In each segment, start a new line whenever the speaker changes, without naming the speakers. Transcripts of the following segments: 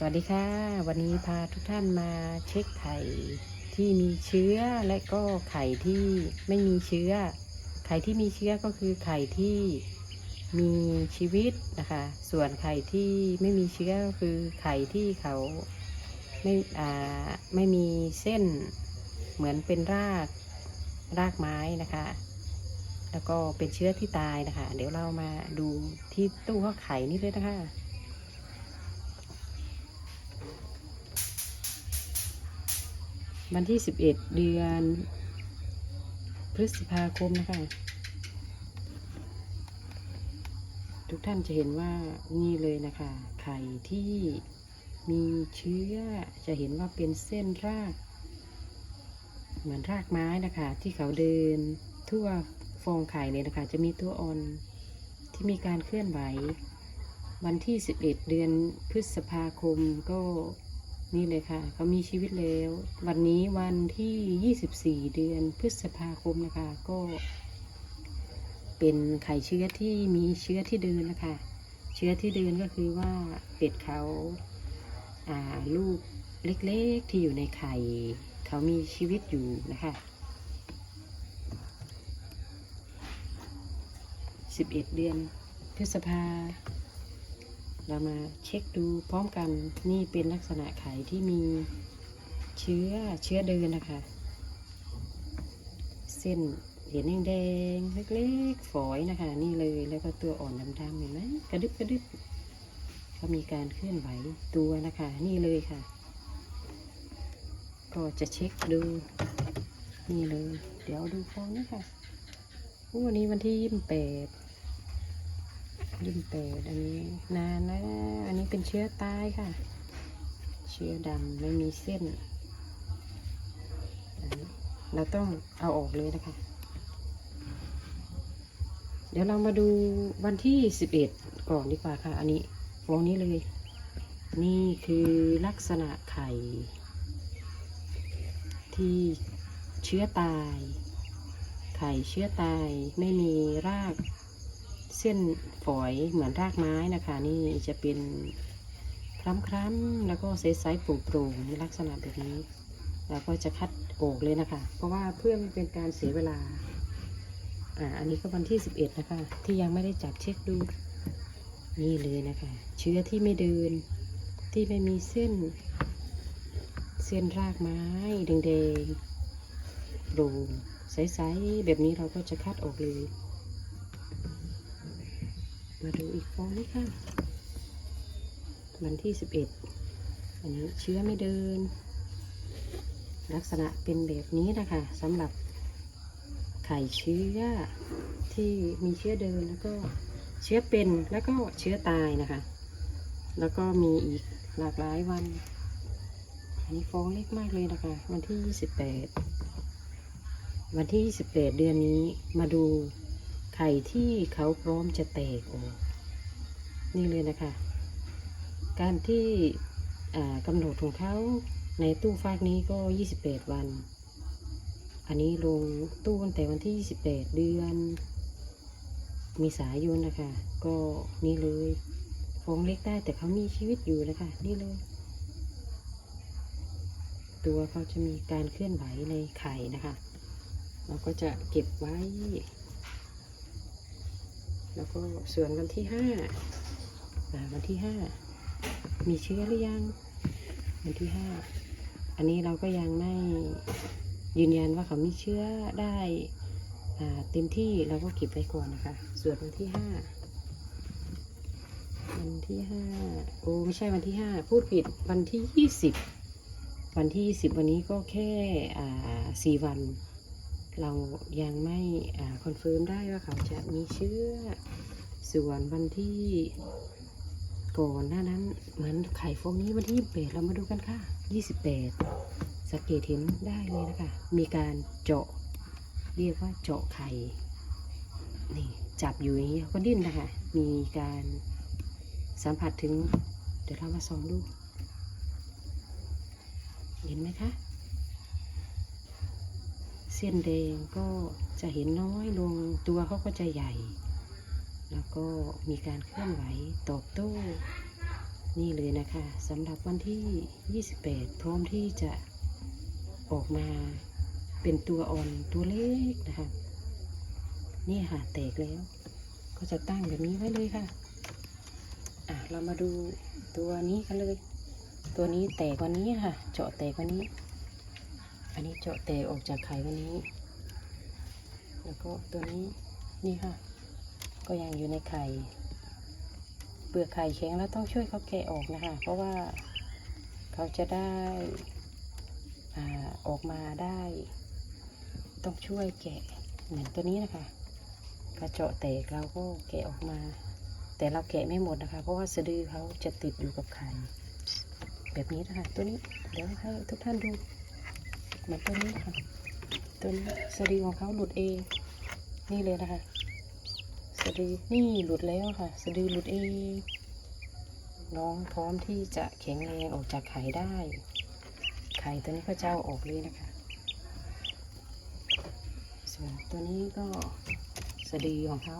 สวัสดีค่ะ วันนี้พาทุกท่านมาเช็คไข่ที่มีเชื้อและก็ไข่ที่ไม่มีเชื้อ ไข่ที่มีเชื้อก็คือไข่ที่มีชีวิตนะคะ ส่วนไข่ที่ไม่มีเชื้อก็คือไข่ที่เขาไม่อ่าไม่มีเส้นเหมือนเป็นรากรากไม้นะคะ แล้วก็เป็นเชื้อที่ตายนะคะ เดี๋ยวเรามาดูที่ตู้ข้าวไข่นี่เลยนะคะ วันที่11เดือน พฤษภาคมนะคะทุกท่านจะเห็นว่านี่เลยนะคะ ไข่ที่มีเชื้อจะเห็นว่าเป็นเส้นราก เหมือนรากไม้นะคะ ที่เขาเดินทั่วฟองไข่เลยนะคะ จะมีตัวอ่อนที่มีการเคลื่อนไหว วันที่ 11 เดือนพฤษภาคมก็ นี่เลยค่ะเขามีชีวิตแล้ว วันนี้วันที่ 24 เดือนพฤษภาคมนะคะ ก็ เป็นไข่เชื้อที่มีเชื้อที่เดินนะคะ เชื้อที่เดินก็คือว่าเป็ดเขาาลูกเล็กๆที่อยู่ในไข่ เขามีชีวิตอยู่นะคะ11 เดือนพฤษภา เรามาเช็คดูพร้อมกันนี่เป็นลักษณะไข่ที่มีเชื้อเชื้อเดินนะคะ เส้นเห็นแดงๆเล็กๆฝอยนะคะ นี่เลยแล้วก็ตัวอ่อนดำๆเห็นไหมกระดึบกระดึบเขามีการเคลื่อนไหวตัวนะคะ นี่เลยค่ะ ก็จะเช็คดู นี่เลย เดี๋ยวดูฟองนี้ค่ะวันนี้วันที่ยี่สิบแปด ยี่สิบแปดอันนี้นานนะ อันนี้เป็นเชื้อตายค่ะ เชื้อดำไม่มีเส้นนนเราต้องเอาออกเลยนะคะ เดี๋ยวเรามาดูวันที่สิบเอ็ดก่อนดีกว่าค่ะ อันนี้ฟองนี้เลย นี่คือลักษณะไข่ ที่เชื้อตาย ไข่เชื้อตายไม่มีราก เส้นฝอยเหมือนรากไม้นะคะ นี่จะเป็นคล้ำๆแล้วก็ใสๆโปร่งๆในลักษณะแบบนี้เราก็จะคัดโอกเลยนะคะ เพราะว่าเพื่อไม่เป็นการเสียเวลาอ่าอันนี้ก็วันที่ 11 นะคะ ที่ยังไม่ได้จับเช็คดูนี่เลยนะคะ เชื้อที่ไม่เดิน ที่ไม่มีเส้น เส้นรากไม้แดงๆโปร่งใสๆแบบนี้เราก็จะคัดออกเลย มาดูอีกฟองนี้ค่ะ วันที่สิบเอ็ดอันนี้เชื้อไม่เดิน ลักษณะเป็นแบบนี้นะคะสำหรับไข่เชื้อที่มีเชื้อเดินแล้วก็เชื้อเป็นแล้วก็เชื้อตายนะคะ แล้วก็มีอีกหลากหลายวัน อันนี้ฟองเล็กมากเลยนะคะ วันที่ยี่สิบแปดวันที่ยี่สิบแปดเดือนนี้มาดู ไข่ที่เขาพร้อมจะแตกออกนี่เลยนะคะ การที่กำหนดของเขาในตู้ฟากนี้ก็ 28 วัน อันนี้ลงตู้ตั้งแต่วันที่ 28 เดือน มีสายนนะคะ ก็นี่เลยฟองเล็กได้แต่เขามีชีวิตอยู่นะคะ นี่เลย ตัวเขาจะมีการเคลื่อนไหวในไข่นะคะ เราก็จะเก็บไว้ แล้วก็ส่วนวันที่ห้าวันที่ห้ามีเชื้อหรือยัง วันที่ห้าอันนี้เราก็ยังไม่ยืนยันว่าเขามีเชื้อได้เต็มที่เราก็เก็บไว้ก่อนนะคะ ส่วนวันที่ห้าวันที่ห้าโอ้ไม่ใช่วันที่ห้าพูดผิดวันที่ยี่สิบวันที่ยี่สิบวันนี้ก็แค่สี่วัน เรายังไม่คอนเฟิร์มได้ว่าเขาจะมีเชื้อส่วนวันที่ก่อนหน้านั้นเหมือนไข่ฟองนี้วันที่ยี่สิบแปดเรามาดูกันค่ะยี่สิบแปดสังเกตเห็นได้เลยนะคะ มีการเจาะเรียกว่าเจาะไข่นี่จับอยู่อย่างนี้ก็ดิ้นนะคะ มีการสัมผัสถึง เดี๋ยวเรามาส่องดู เห็นไหมคะ เส้นแดงก็จะเห็นน้อยลงตัวเขาก็จะใหญ่ แล้วก็มีการเคลื่อนไหวตอบโต้ นี่เลยนะคะสำหรับวันที่ 28 พร้อมที่จะออกมาเป็นตัวอ่อนตัวเล็กนะคะ นี่ค่ะแตกแล้ว ก็จะตั้งแบบนี้ไว้เลยค่ะอะ เรามาดูตัวนี้กันเลย ตัวนี้แตกวันนี้ค่ะ เจาะแตกวันนี้ อันนี้เจาะแตกออกจากไข่วันนี้ แล้วก็ตัวนี้นี่ค่ะ ก็ยังอยู่ในไข่ เปลือกไข่แข็งแล้วต้องช่วยเขาแกะออกนะคะ เพราะว่าเขาจะได้อออกมาได้ ต้องช่วยแกะเหมือนตัวนี้นะคะกระเจาะแตกเราก็แกะออกมา แต่เราแกะไม่หมดนะคะ เพราะว่าสะดือเขาจะติดอยู่กับไข่แบบนี้นะคะ ตัวนี้เดี๋ยวให้ทุกท่านดู เหมือนตัวนี้นะคะตัวนี้สะดือของเขาหลุดเอง นี่เลยนะคะสะดือนี่หลุดแล้วค่ะสะดือหลุดเอง น้องพร้อมที่จะแข็งแรงออกจากไข่ได้ ไข่ตัวนี้ก็จะเอาออกเลยนะคะ ส่วนตัวนี้ก็สะดือของเขา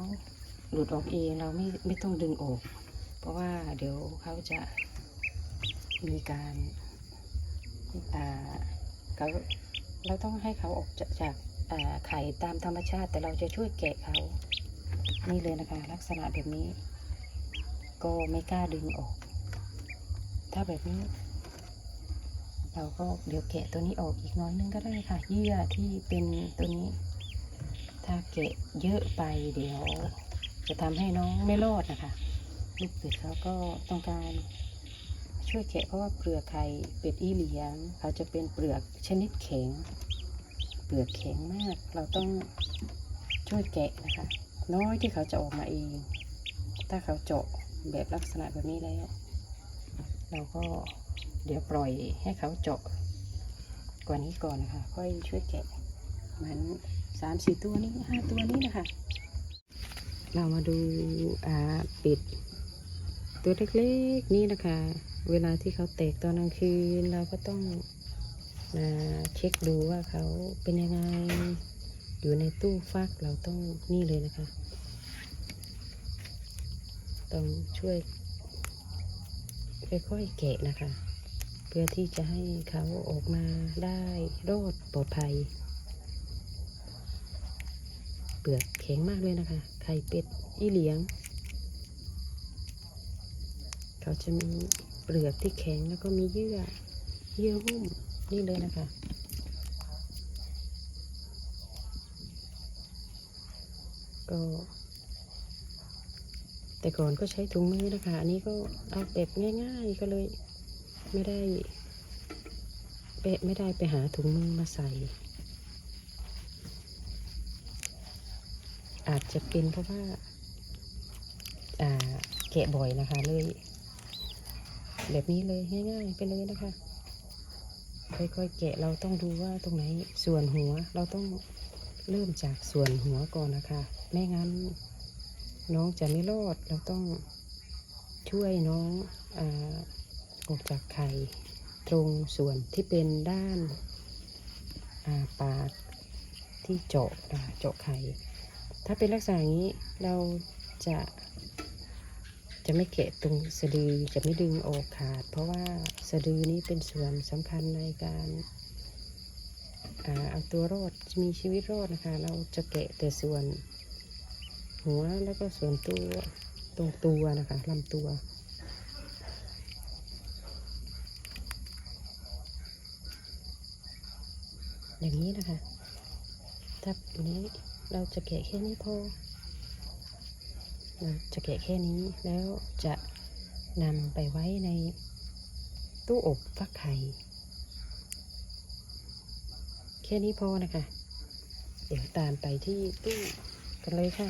หลุดออกเองเราไม่ไม่ต้องดึงออก เพราะว่าเดี๋ยวเขาจะมีการอ่า เขาเราต้องให้เขาออกจากไข่ตามธรรมชาติ แต่เราจะช่วยแกะเขา นี่เลยนะคะ ลักษณะแบบนี้ ก็ไม่กล้าดึงออก ถ้าแบบนี้ เราก็เดี๋ยวแกะตัวนี้ออกอีกน้อยนึงก็ได้ค่ะ เยื่อที่เป็นตัวนี้ ถ้าแกะเยอะไปเดี๋ยว จะทำให้น้องไม่รอดนะคะ ลูกเป็ดเขาก็ต้องการ ช่วยแกะเพราะว่าเปลือกไข่เป็ดอีเลียง เขาจะเป็นเปลือกชนิดแข็ง เปลือกแข็งมาก เราต้องช่วยแกะนะคะ น้อยที่เขาจะออกมาเอง ถ้าเขาเจาะแบบลักษณะแบบนี้แล้ว เราก็เดี๋ยวปล่อยให้เขาเจาะกว่านี้ก่อนนะคะ ค่อยช่วยแกะเหมือนสามสี่ตัวนี้ห้าตัวนี้นะคะ เรามาดูอ่าปิดตัวเล็กๆนี่นะคะ เวลาที่เขาแตกตอนกลางคืนเราก็ต้องอาเช็คดูว่าเขาเป็นยังไง อยู่ในตู้ฟักเราต้องนี่เลยนะคะ ต้องช่วยค่อยๆแกะนะคะ เพื่อที่จะให้เขาออกมาได้รอดปลอดภัย เปลือกแข็งมากเลยนะคะ ไข่เป็ดอีเหลียง เขาจะมีเปลือกที่แข็งแล้วก็มีเยื่อ เยื่อหุ้มนี่เลยนะคะ ก็แต่ก่อนก็ใช้ถุงมือนะคะ อันนี้ก็เอาแบบง่าย ๆ ก็เลยไม่ได้ไปไม่ได้ไปหาถุงมือมาใส่ อาจจะเป็นเพราะว่า อ่าแกะบ่อยนะคะเลย แบบนี้เลยง่ายๆไปเลยนะคะ ค่อยๆแกะเราต้องดูว่าตรงไหนส่วนหัวเราต้องเริ่มจากส่วนหัวก่อนนะคะ ไม่งั้นน้องจะไม่รอดเราต้องช่วยน้องอาออกจากไข่ตรงส่วนที่เป็นด้านอาปากที่เจาะเจาะไข่ถ้าเป็นลักษณะอย่างนี้เราจะ จะไม่แกะตรงสะดือจะไม่ดึงออกขาด เพราะว่าสะดือนี้เป็นส่วนสำคัญในการเอาตัวรอดมีชีวิตรอดนะคะ เราจะแกะแต่ส่วน หัวแล้วก็ส่วนตัวตรงตัวนะคะลำตัวอย่างนี้นะคะถ้าอันนี้เราจะแกะแค่นี้พอ จะแกะแค่นี้แล้วจะนำไปไว้ในตู้อบฟักไข่แค่นี้พอนะคะ เดี๋ยวตามไปที่ตู้กันเลยค่ะ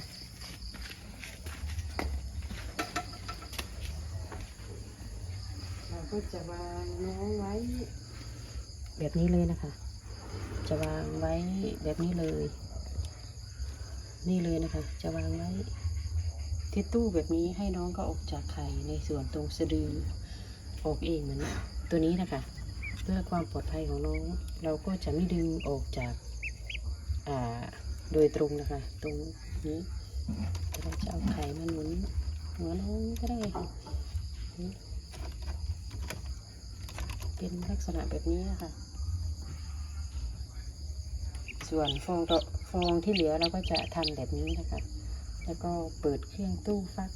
เราก็จะวางน้องไว้ แบบนี้เลยนะคะ จะวางไว้แบบนี้เลย นี่เลยนะคะ จะวางไว้ ที่ตู้แบบนี้ให้น้องก็ออกจากไข่ในส่วนตรงสะดือออกเองเหมือนตัวนี้นะคะ เพื่อความปลอดภัยของน้อง เราก็จะไม่ดึงออกจากโดยตรงนะคะ ตรงนี้เราจะเอาไข่มาหนุนหัวน้องก็ได้เป็นลักษณะแบบนี้นะคะส่วนฟองฟองที่เหลือเราก็จะทำแบบนี้นะคะ แล้วก็เปิดเครื่องตู้ฟัก